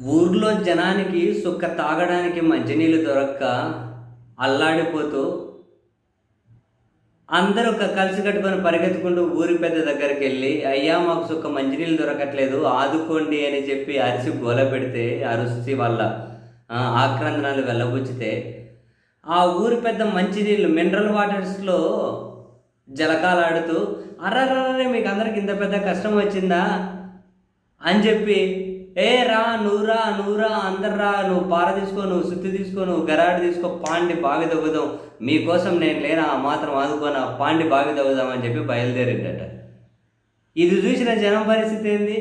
ఊర్లో జనానికి సుక్క తాగడానికి మంచినీళ్ళు దొరక్క అల్లాడిపోతూ అందరూ ఒక కలిసి కట్టుకొని పరిగెత్తుకుంటూ ఊరి పెద్ద దగ్గరికి వెళ్ళి అయ్యా మాకు సుక్క మంచినీళ్ళు దొరకట్లేదు ఆదుకోండి అని చెప్పి అరిసి గోల పెడితే అరుసి వాళ్ళ ఆక్రందనాలు వెళ్ళబుచ్చితే ఆ ఊరి పెద్ద మంచినీళ్ళు మినరల్ వాటర్స్లో జలకాలాడుతూ అర్రర్రే మీకు అందరికి ఇంత పెద్ద కష్టం వచ్చిందా? అని చెప్పి ఏ రా నూరా నూరా అందరు రా నువ్వు పార తీసుకో నువ్వు సుత్తి తీసుకో నువ్వు గరాడు తీసుకో పాండి బావి తవ్వుదాం. మీకోసం నేను లేనా ఆ మాత్రం ఆదుకోనా పాండి బావి తవ్వుదాం అని చెప్పి బయలుదేరిందట. ఇది చూసిన జనం పరిస్థితి ఏంది?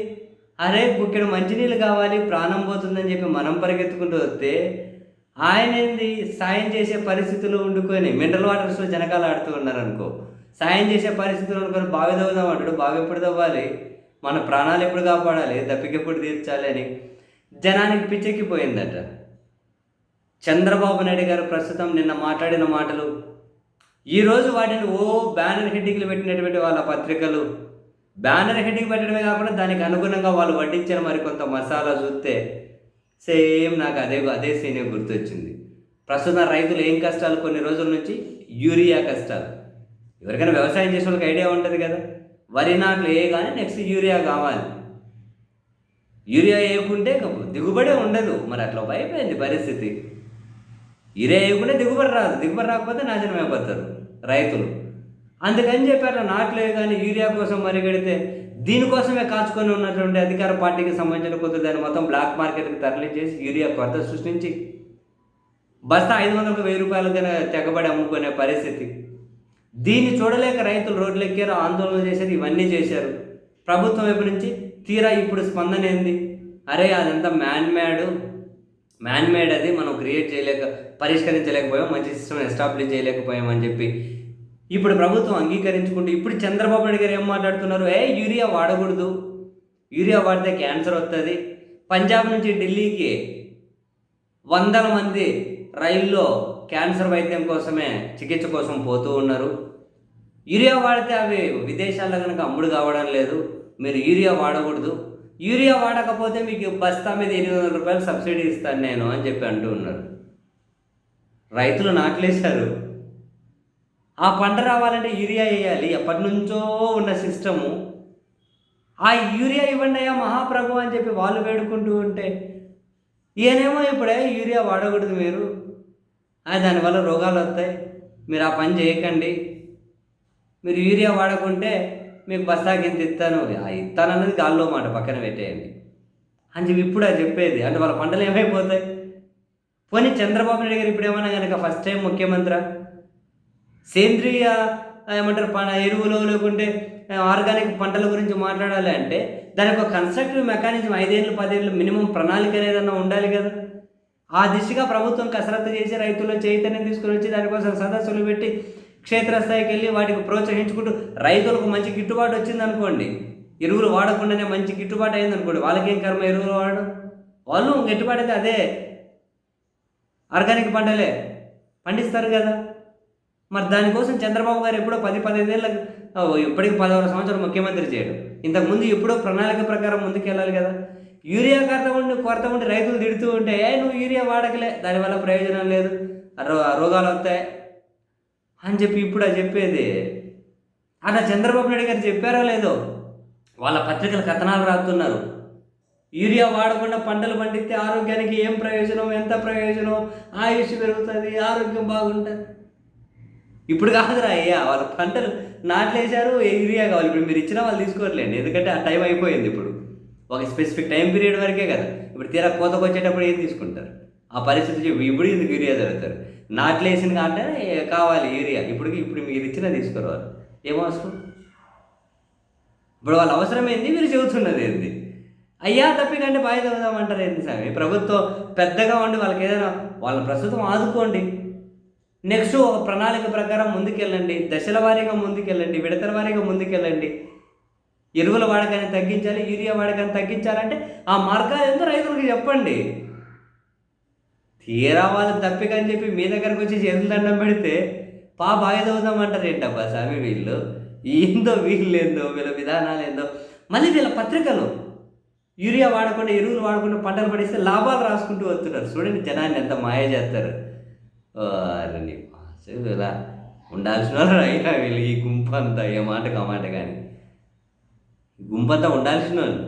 అరే బుక్కెడు మంచినీళ్ళు కావాలి ప్రాణం పోతుందని చెప్పి మనం పరిగెత్తుకుంటూ వస్తే ఆయన ఏంది? సాయం చేసే పరిస్థితుల్లో ఉండుకొని మినరల్ వాటర్స్లో జనకాలు ఆడుతూ ఉన్నారనుకో. సాయం చేసే పరిస్థితులు అనుకొని బావి తవ్వుదాం అంటాడు. బావి ఎప్పుడు తవ్వాలి? మన ప్రాణాలు ఎప్పుడు కాపాడాలి? దప్పిక ఎప్పుడు తీర్చాలి అని జనానికి పిచ్చెక్కిపోయిందట. చంద్రబాబు నాయుడు గారు ప్రస్తుతం నిన్న మాట్లాడిన మాటలు ఈరోజు వాటిని ఓ బ్యానర్ హెడ్డింగ్లు పెట్టినటువంటి వాళ్ళ పత్రికలు బ్యానర్ హెడ్డింగ్ పెట్టడమే కాకుండా దానికి అనుగుణంగా వాళ్ళు వడ్డించిన మరికొంత మసాలా చూస్తే సేమ్ నాకు అదే అదే సీనే గుర్తొచ్చింది. ప్రస్తుతం రైతులు ఏం కష్టాలు? కొన్ని రోజుల నుంచి యూరియా కష్టాలు. ఎవరికైనా వ్యవసాయం చేసే వాళ్ళకి ఐడియా ఉంటుంది కదా. వరి నాట్లు వేయగానే నెక్స్ట్ యూరియా కావాలి. యూరియా వేయకుంటే దిగుబడే ఉండదు. మరి అట్లా అయిపోయింది పరిస్థితి. యూరియా వేయకుంటే దిగుబడి రాదు. దిగుబడి రాకపోతే నాశనం అయిపోతారు రైతులు. అందుకని చెప్పి అట్లా నాట్లు వేయగానే యూరియా కోసం మరిగడితే దీనికోసమే కాచుకొని ఉన్నటువంటి అధికార పార్టీకి సంబంధించిన కొద్ది దాన్ని మొత్తం బ్లాక్ మార్కెట్కి తరలించేసి యూరియా కొరత సృష్టించి బస్తా ఐదు వందలకు వెయ్యి రూపాయలకైనా తెగబడి అమ్ముకునే పరిస్థితి. దీన్ని చూడలేక రైతులు రోడ్లు ఎక్కారు ఆందోళన చేశారు ఇవన్నీ చేశారు. ప్రభుత్వం వైపు నుంచి తీరా ఇప్పుడు స్పందన ఏంది? అరే అదంతా మ్యాన్ మేడ్ మ్యాన్ మేడ్ అది మనం క్రియేట్ చేయలేక పరిష్కరించలేకపోయాం మంచి సిస్టమ్ ఎస్టాబ్లిష్ చేయలేకపోయాం అని చెప్పి. ఇప్పుడు ప్రభుత్వం అంగీకరించుకుంటూ ఇప్పుడు చంద్రబాబు నాయుడు గారు ఏం మాట్లాడుతున్నారు? ఏ యూరియా వాడకూడదు. యూరియా వాడితే క్యాన్సర్ వస్తుంది పంజాబ్ నుంచి ఢిల్లీకి వందల మంది రైల్లో క్యాన్సర్ వైద్యం కోసమే చికిత్స కోసం పోతూ ఉన్నారు. యూరియా వాడితే అవి విదేశాల్లో కనుక అమ్ముడు కావడం లేదు. మీరు యూరియా వాడకూడదు. యూరియా వాడకపోతే మీకు బస్తా మీద ఎనిమిది వందల రూపాయలు సబ్సిడీ ఇస్తాను నేను అని చెప్పి అంటూ ఉన్నారు. రైతులు నాట్లేశారు. ఆ పంట రావాలంటే యూరియా వేయాలి. ఎప్పటి నుంచో ఉన్న సిస్టము. ఆ యూరియా ఇవ్వండి అయ్యా మహాప్రభు అని చెప్పి వాళ్ళు వేడుకుంటూ ఉంటే ఈయనేమో ఇప్పుడే యూరియా వాడకూడదు మీరు. దానివల్ల రోగాలు వస్తాయి. మీరు ఆ పని చేయకండి. మీరు యూరియా వాడకుంటే మీకు బస్తాకి ఎంత ఇస్తాను. ఆ ఇస్తాను అన్నది గాల్లో మాట పక్కన పెట్టేయండి. అని చెప్పి ఇప్పుడు అది చెప్పేది. అంటే వాళ్ళ పంటలు ఏమైపోతాయి? పోనీ చంద్రబాబు నాయుడు గారు ఇప్పుడు ఏమన్నా కనుక ఫస్ట్ టైం ముఖ్యమంత్రి? సేంద్రియ ఏమంటారు ప ఎరువులు లేకుంటే ఆర్గానిక్ పంటల గురించి మాట్లాడాలి అంటే దానికి ఒక కన్స్ట్రక్టివ్ మెకానిజం ఐదేళ్ళు పదేళ్ళు మినిమం ప్రణాళిక అనేది ఉండాలి కదా. ఆ దిశగా ప్రభుత్వం కసరత్తు చేసి రైతుల్లో చైతన్యం తీసుకుని వచ్చి దానికోసం సదస్సులు పెట్టి క్షేత్రస్థాయికి వెళ్ళి వాటికి ప్రోత్సహించుకుంటూ రైతులకు మంచి గిట్టుబాటు వచ్చింది అనుకోండి ఎరువులు వాడకుండానే మంచి గిట్టుబాటు అయింది అనుకోండి వాళ్ళకేం కర్మ ఎరువులు వాడడం? వాళ్ళు గిట్టుబాటు అయితే అదే ఆర్గానిక్ పంటలే పండిస్తారు కదా. మరి దానికోసం చంద్రబాబు గారు ఎప్పుడో పది పదిహేనేళ్ళ ఇప్పటికి పదహారు సంవత్సరాలు ముఖ్యమంత్రి చేయడం. ఇంతకుముందు ఎప్పుడో ప్రణాళిక ప్రకారం ముందుకు వెళ్ళాలి కదా. యూరియా కొరత ఉండి కొరత ఉండి రైతులు తిడుతూ ఉంటే ఏ నువ్వు యూరియా వాడకలే దానివల్ల ప్రయోజనం లేదు రో రోగాలు వస్తాయి. అని చెప్పి ఇప్పుడు అది చెప్పేది. అట్లా చంద్రబాబు నాయుడు గారు చెప్పారో లేదో వాళ్ళ పత్రికల కథనాలు రాస్తున్నారు. యూరియా వాడకుండా పంటలు పండిస్తే ఆరోగ్యానికి ఏం ప్రయోజనం ఎంత ప్రయోజనం? ఆయుష్ పెరుగుతుంది ఆరోగ్యం బాగుంటుంది. ఇప్పుడు కాదురా అయ్యా వాళ్ళ పంటలు నాట్లేశారు యూరియా కావాలి. ఇప్పుడు మీరు ఇచ్చినా వాళ్ళు తీసుకోవట్లేండి ఎందుకంటే ఆ టైం అయిపోయింది ఇప్పుడు. ఒక స్పెసిఫిక్ టైం పీరియడ్ వరకే కదా. ఇప్పుడు తీరా కోతకు వచ్చేటప్పుడు ఏం తీసుకుంటారు? ఆ పరిస్థితి చెప్పి ఇప్పుడు ఇది యూరియా జరుగుతారు నాట్లేసిన కంటే కావాలి యూరియా ఇప్పుడు ఇప్పుడు మీరు ఇచ్చినా తీసుకురావాలి. వాళ్ళు ఏం అవసరం? ఇప్పుడు వాళ్ళ అవసరం ఏంది? మీరు చెబుతున్నది ఏంది? అయ్యా తప్పికంటే బాయ్ చదువుదామంటారు ఏంది స్వామి ప్రభుత్వం పెద్దగా ఉండి వాళ్ళకి ఏదైనా వాళ్ళని ప్రస్తుతం ఆదుకోండి. నెక్స్ట్ ఒక ప్రణాళిక ప్రకారం ముందుకెళ్ళండి. దశల వారీగా ముందుకెళ్ళండి. విడతల వారీగా ముందుకెళ్ళండి. ఎరువుల వాడకాన్ని తగ్గించాలి యూరియా వాడకాన్ని తగ్గించాలంటే ఆ మార్గాలు ఎంతో రైతులకు చెప్పండి. తీరా వాళ్ళు తప్పికని చెప్పి మీ దగ్గరకు వచ్చి చేతులు దండం పెడితే పా బాగిదవుతామంటారు ఏంటబ్బా స్వామి వీళ్ళు? ఏందో వీళ్ళు ఏందో వీళ్ళ విధానాలు ఏందో మళ్ళీ వీళ్ళ పత్రికలు యూరియా వాడకుండా ఎరువులు వాడకుండా పంటలు పడిస్తే లాభాలు రాసుకుంటూ వస్తున్నారు. చూడండి జనాన్ని ఎంత మాయ చేస్తారు. అరే ఇలా ఉండాల్సిన వాళ్ళు అయినా వీళ్ళు ఈ అంతా ఏ మాటకు ఆ మాట కానీ. గుంపంతా ఉండాల్సిన వాళ్ళు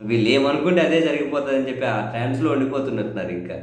వీళ్ళు ఏమనుకుంటే అదే జరిగిపోతుందని చెప్పి ఆ ట్రాన్స్లో వండిపోతున్నట్టున్నారు ఇంకా.